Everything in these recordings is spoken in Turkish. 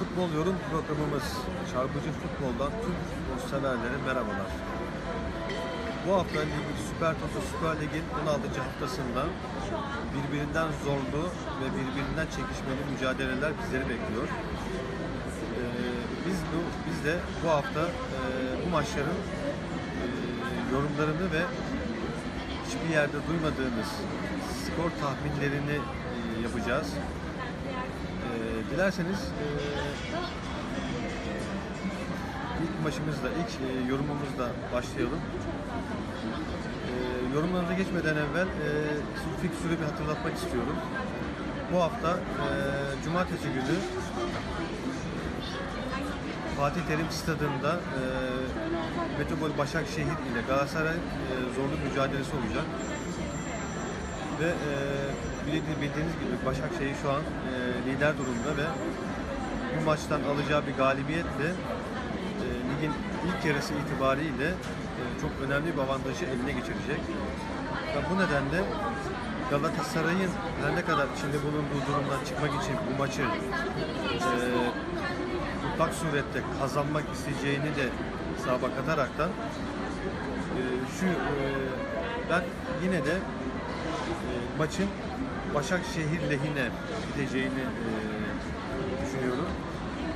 Futbol yorum programımız Çarpıcı Futbol'dan tüm futbol severlere merhabalar. Bu hafta Lig- Süper Toto Süper Lig'in 16. haftasında birbirinden zorlu ve birbirinden çekişmeli mücadeleler bizleri bekliyor. Ee, biz bu biz de bu hafta e, bu maçların e, yorumlarını ve hiçbir yerde duymadığınız skor tahminlerini e, yapacağız. Ee, dilerseniz e, ilk maçımızla, ilk e, yorumumuzla başlayalım. E, yorumlarımıza geçmeden evvel e, fiksürü bir hatırlatmak istiyorum. Bu hafta e, Cumartesi günü Fatih Terim Stadı'nda e, Metropol Başakşehir ile Galatasaray e, zorlu mücadelesi olacak. Ve e, bildiğiniz gibi Başakşehir şu an e, lider durumda ve bu maçtan alacağı bir galibiyetle e, ligin ilk yarısı itibariyle e, çok önemli bir avantajı eline geçirecek. Ve bu nedenle Galatasaray'ın her ne kadar içinde bulunduğu durumdan çıkmak için bu maçı e, mutlak surette kazanmak isteyeceğini de hesaba kataraktan e, şu e, ben yine de e, maçın Başakşehir lehine biteceğini e, düşünüyorum.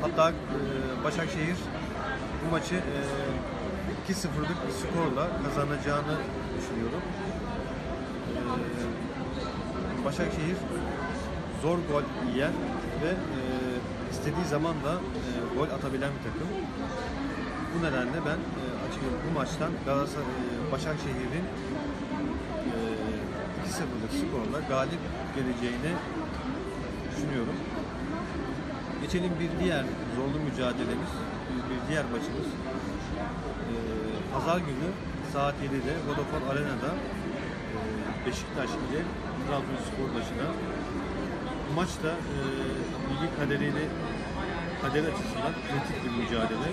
Hatta e, Başakşehir bu maçı e, 2-0'lık bir skorla kazanacağını düşünüyorum. E, Başakşehir zor gol yiyen ve e, istediği zaman da e, gol atabilen bir takım. Bu nedenle ben e, açıkçası bu maçtan Galatasaray e, Başakşehir'in 2-0'lık skorla galip geleceğini düşünüyorum. Geçelim bir diğer zorlu mücadelemiz, bir, diğer maçımız. E, Pazar günü saat 7'de Vodafone Arena'da e, Beşiktaş ile Trabzonspor maçına. Maç da e, ligin kaderiyle kader açısından kritik bir mücadele.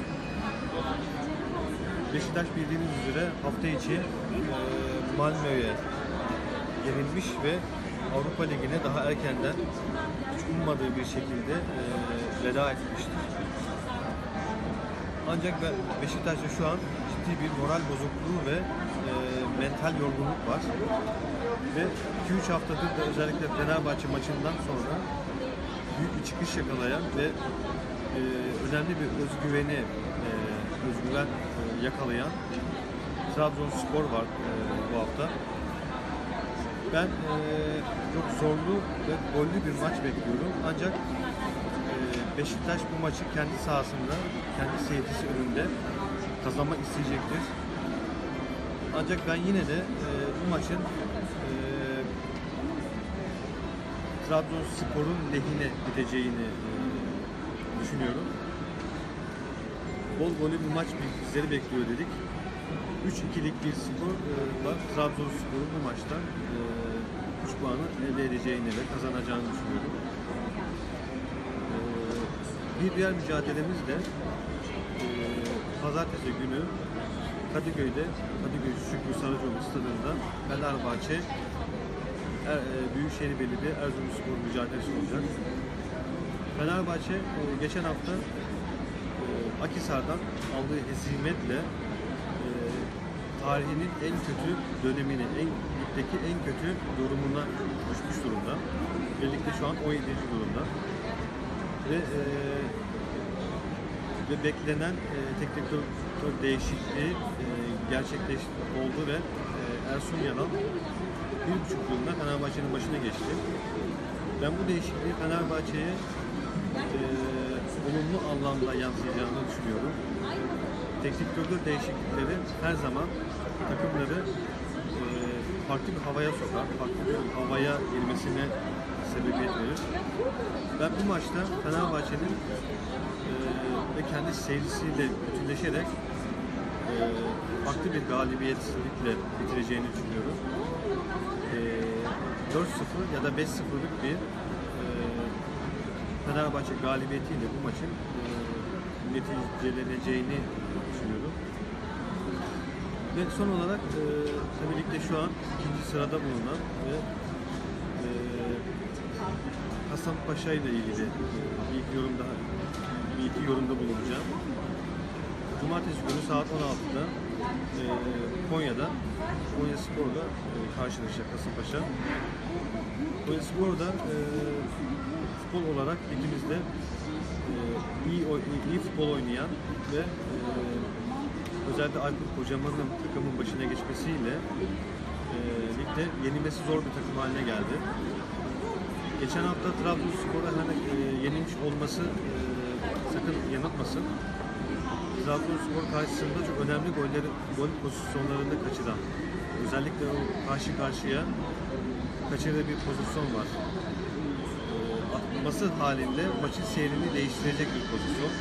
Beşiktaş bildiğiniz üzere hafta içi e, Malmö'ye yenilmiş ve Avrupa Ligi'ne daha erkenden hiç ummadığı bir şekilde e, veda etmiştir. Ancak Be- Beşiktaş'ta şu an ciddi bir moral bozukluğu ve e, mental yorgunluk var. Ve 2-3 haftadır da özellikle Fenerbahçe maçından sonra büyük bir çıkış yakalayan ve e, önemli bir özgüveni, e, özgüven e, yakalayan Trabzonspor var e, bu hafta. Ben e, çok zorlu ve gollü bir maç bekliyorum. Ancak e, Beşiktaş bu maçı kendi sahasında, kendi seyircisi önünde kazanmak isteyecektir. Ancak ben yine de e, bu maçın e, Trabzonspor'un lehine biteceğini e, düşünüyorum. Bol golü bir maç bizleri bekliyor dedik. 3-2'lik bir skorla Trabzonspor'un bu maçta 3 puanı elde edeceğini ve kazanacağını düşünüyorum. E, bir diğer mücadelemiz de e, pazartesi günü Kadıköy'de, Kadıköy Şükrü Saracoğlu stadında Fenerbahçe er, e, Büyükşehir Belediye Erzurumspor mücadelesi olacak. Fenerbahçe e, geçen hafta e, Akisar'dan aldığı hezimetle e, tarihinin en kötü dönemini, en ligdeki en kötü durumuna düşmüş durumda. Birlikte şu an 17. durumda. Ve e, ve beklenen e, teknik direktör değişikliği e, gerçekleşti oldu ve e, Ersun Yanal bir buçuk yılında Fenerbahçe'nin başına geçti. Ben bu değişikliği Fenerbahçe'ye e, olumlu anlamda yansıyacağını düşünüyorum. Teknik direktör değişiklikleri her zaman takımları e, farklı bir havaya sokar, farklı bir havaya girmesine sebebiyet verir. Ben bu maçta Fenerbahçe'nin e, ve kendi seyircisiyle bütünleşerek e, farklı bir galibiyetsizlikle bitireceğini düşünüyorum. E, 4-0 ya da 5-0'lık bir e, Fenerbahçe galibiyetiyle bu maçın e, neticeleneceğini düşünüyorum. Ve son olarak e, tabii şu an ikinci sırada bulunan ve e, Hasan Paşa ile ilgili bir yorum daha bir iki yorumda bulunacağım. Cumartesi günü saat 16'da e, Konya'da Konya Spor'da e, karşılaşacak Kasımpaşa. Konya Spor'da e, futbol olarak ligimizde e, iyi, iyi futbol oynayan ve e, özellikle Aykut Kocaman'ın takımın başına geçmesiyle e, ligde yenilmesi zor bir takım haline geldi. Geçen hafta Trabzonspor'a hani e, yenilmiş olması e, sakın yanıltmasın. Trabzonspor karşısında çok önemli golleri, gol pozisyonlarında kaçıran, özellikle o karşı karşıya kaçırdığı bir pozisyon var. E, atması halinde maçın seyrini değiştirecek bir pozisyon.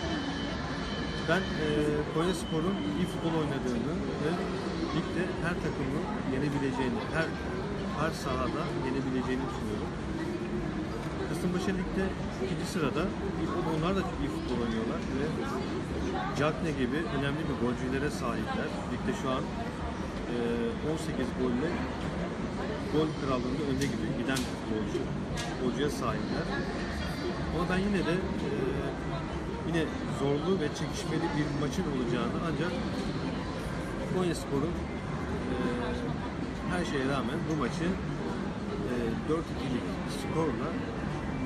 Ben e, Konya Spor'un iyi futbol oynadığını ve ligde her takımı yenebileceğini, her her sahada yenebileceğini düşünüyorum. Kasımpaşa Lig'de ikinci sırada. Onlar da iyi futbol oynuyorlar ve Cagne gibi önemli bir golcülere sahipler. Ligde şu an e, 18 golle gol krallığında önde gidiyor. Giden futbolcu, futbolcuya sahipler. Ama ben yine de e, yine zorlu ve çekişmeli bir maçın olacağını ancak Konya Spor'un e, her şeye rağmen bu maçı e, 4-2'lik skorla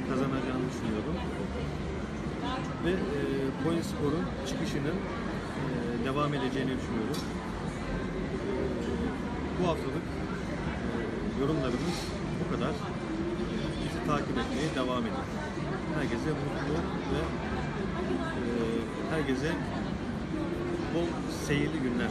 kazanacağını düşünüyorum. Ve e, Konya Spor'un çıkışının e, devam edeceğini düşünüyorum. E, bu haftalık yorumlarımız bu kadar. Bizi takip etmeye devam edin. Herkese mutlu ve e, herkese bol seyirli günler